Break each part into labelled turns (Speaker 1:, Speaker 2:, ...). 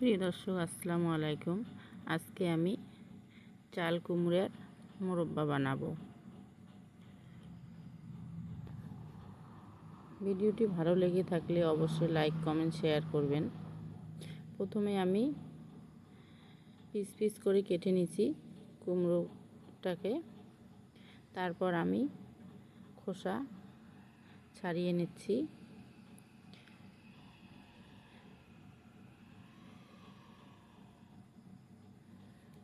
Speaker 1: প্রিয় দর্শক, আসসালামু আলাইকুম। আজকে আমি চাল কুমড়ার মোরব্বা বানাবো। ভিডিওটি ভালো লেগে থাকলে অবশ্যই লাইক, কমেন্ট, শেয়ার করবেন। প্রথমে আমি পিস পিস করে কেটে নিছি কুমড়োটাকে। তারপর আমি খোসা ছাড়িয়ে নিচ্ছি।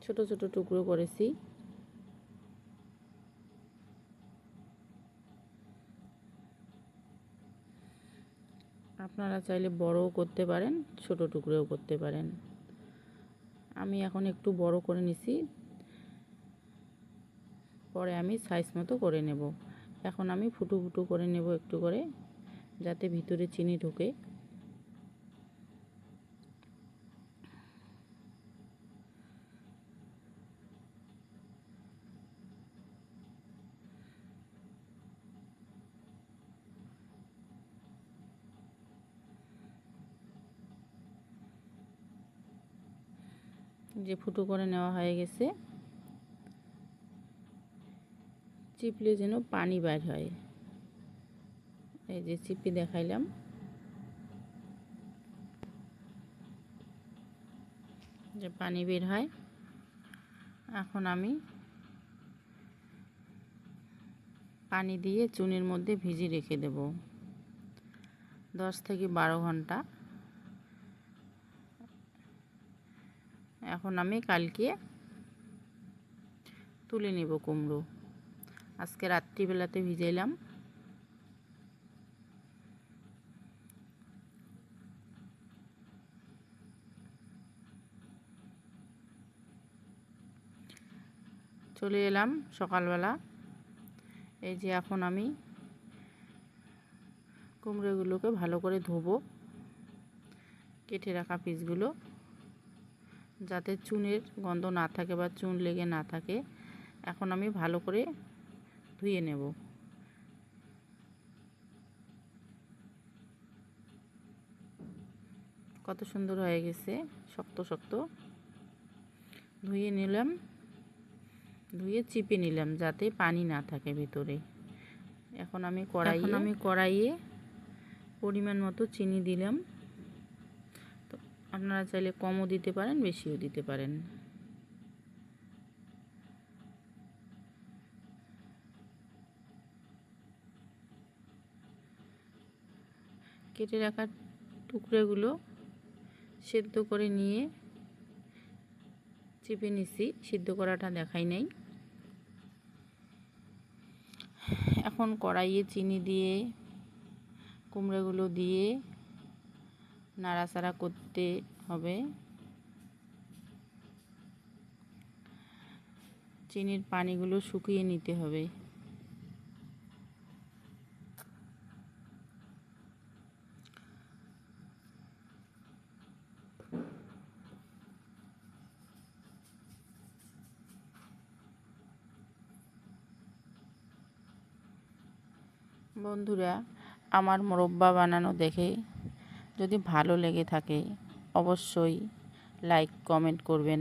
Speaker 1: ছোট ছোট টুকরো করেছি। আপনারা চাইলে বড়ও করতে পারেন, ছোট টুকরোও করতে পারেন। আমি এখন একটু বড় করে নিছি। পরে আমি সাইজ মতো করে নেব। এখন আমি ফুটু ফুটু করে নেব একটু করে, যাতে ভিতরে চিনি ঢোকে। যে ফুটো করে নেওয়া হয়ে গেছে, চিপলে যেন পানি বাইর হয়। এই যে চিপি দেখাইলাম। যে পানি বের হয়। এখন আমি পানি দিয়ে চুনের মধ্যে ভিজিয়ে রেখে দেব। দশ থেকে বারো ঘণ্টা। এখন আমি কালকে তুলে নেব কুমড়ো। আজকে রাত্রিবেলাতে ভিজাইলাম। চলে এলাম সকালবেলা। এই যে এখন আমি কুমড়োগুলোকে ভালো করে ধোবো, কেটে রাখা পিসগুলো যাতে চুনের গন্ধ না থাকে বা চুন লেগে না থাকে এখন আমি ভালো করে ধুয়ে নেব। কত সুন্দর হয়ে গেছে শক্ত শক্ত। ধুয়ে নিলাম ধুয়ে চিপে নিলাম যাতে পানি না থাকে ভিতরে। এখন আমি কড়াই আমি কড়াইয়ে পরিমাণ মতো চিনি দিলাম। আপনারা চাইলে কমও দিতে পারেন, বেশিও দিতে পারেন। কেটে রাখা টুকরোগুলো সেদ্ধ করে নিয়ে চেপে নিছি, সিদ্ধ করাটা দেখাই নাই। এখন কড়াইয়ে চিনি দিয়ে, কুমড়োগুলো দিয়ে নাড়াচাড়া করতে হবে। চিনির পানিগুলো শুকিয়ে নিতে হবে। বন্ধুরা আমার মোরব্বা বানানো দেখে যদি ভালো লেগে থাকে, অবশ্যই লাইক কমেন্ট করবেন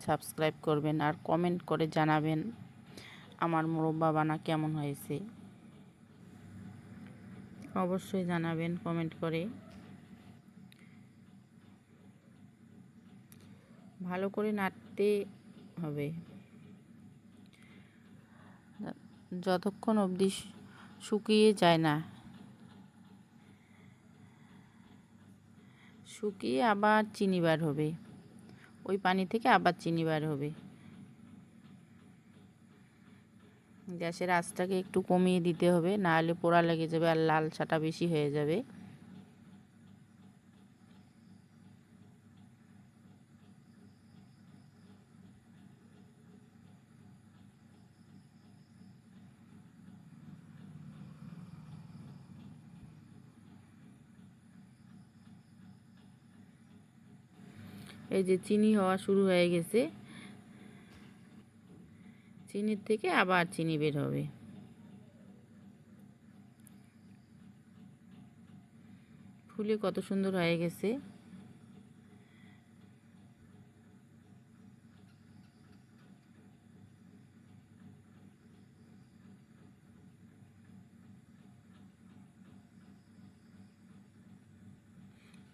Speaker 1: সাবস্ক্রাইব করবেন আর কমেন্ট করে জানাবেন আমার মোরব্বা বানা কেমন হয়েছে। অবশ্যই জানাবেন কমেন্ট করে। ভালো করে নাড়তে হবে। যতক্ষণ অবধি শুকিয়ে যায় না শুকিয়ে আবার চিনি বার হবে। ওই পানি থেকে আবার চিনি বার হবে। গ্যাসের আঁচটাকে একটু কমিয়ে দিতে হবে, নাহলে পোড়া লেগে যাবে আর লাল ছাটা বেশি হয়ে যাবে। এই যে চিনি হওয়া শুরু হয়ে গেছে। চিনির থেকে আবার চিনি বের হবে। ফুলে কত সুন্দর হয়ে গেছে।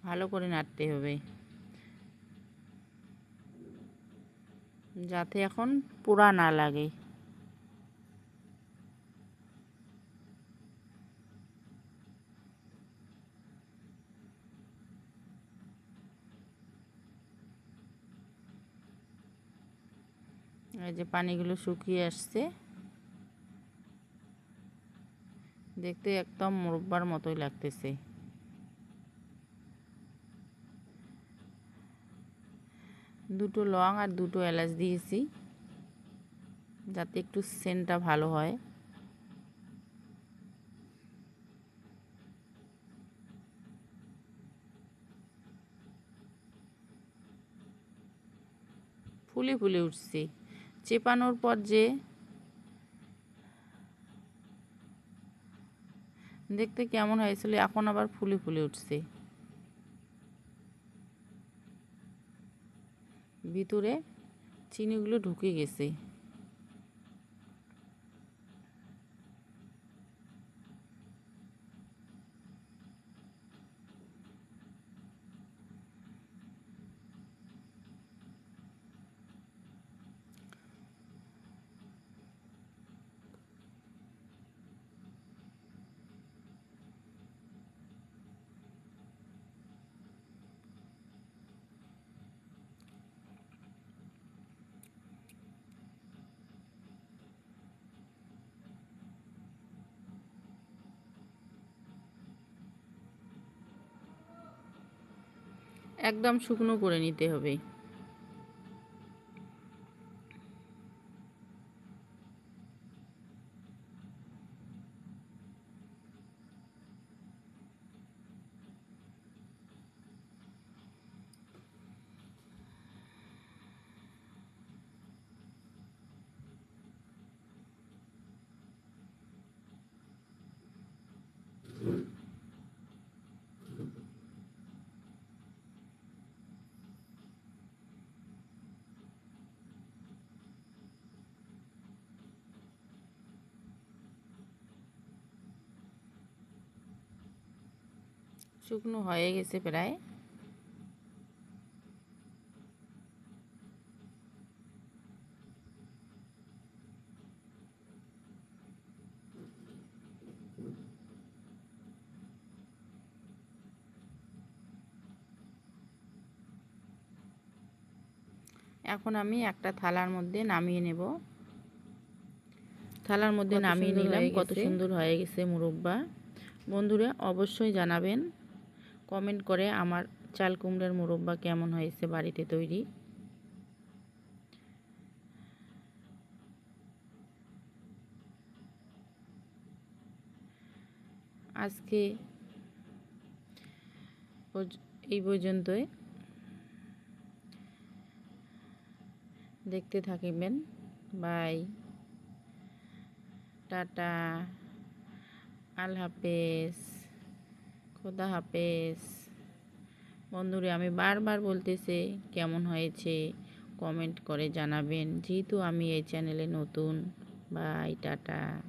Speaker 1: ভালো করে নাড়তে হবে। যাতে এখন পোড়া না লাগে। এই যে পানিগুলো শুকিয়ে আসছে। দেখতে একদম মুরব্বার মতোই লাগতেছে। দুটো লং আর দুটো এলাচ দিয়েছি, যাতে একটু সেন্টটা ভালো হয়। ফুলে ফুলে উঠছে। চেপানোর পর যে দেখতে কেমন হয়েছিল, এখন আবার ফুলে ফুলে উঠছে। ভিতরে চিনিগুলো ঢুকে গেছে। একদম শুকনো করে নিতে হবে। শুকনো হয়ে গেছে প্রায়। এখন আমি একটা থালার মধ্যে নামিয়ে নেব। থালার মধ্যে নামিয়ে নিলাম কত সুন্দর হয়ে গেছে মুরব্বা। বন্ধুরা অবশ্যই জানাবেন কমেন্ট করে আমার চাল কুমড়ার মুরব্বা কেমন হয়েছে বাড়িতে তৈরি? আজকে এই পর্যন্তই। দেখতে থাকিবেন। বাই। টাটা। আল হাফেজ। খোদা হাফেজ। বন্ধুরা, আমি বারবার বলতেছে, কেমন হয়েছে? কমেন্ট করে জানাবেন। যেহেতু আমি এই চ্যানেলে নতুন, বাই, টাটা।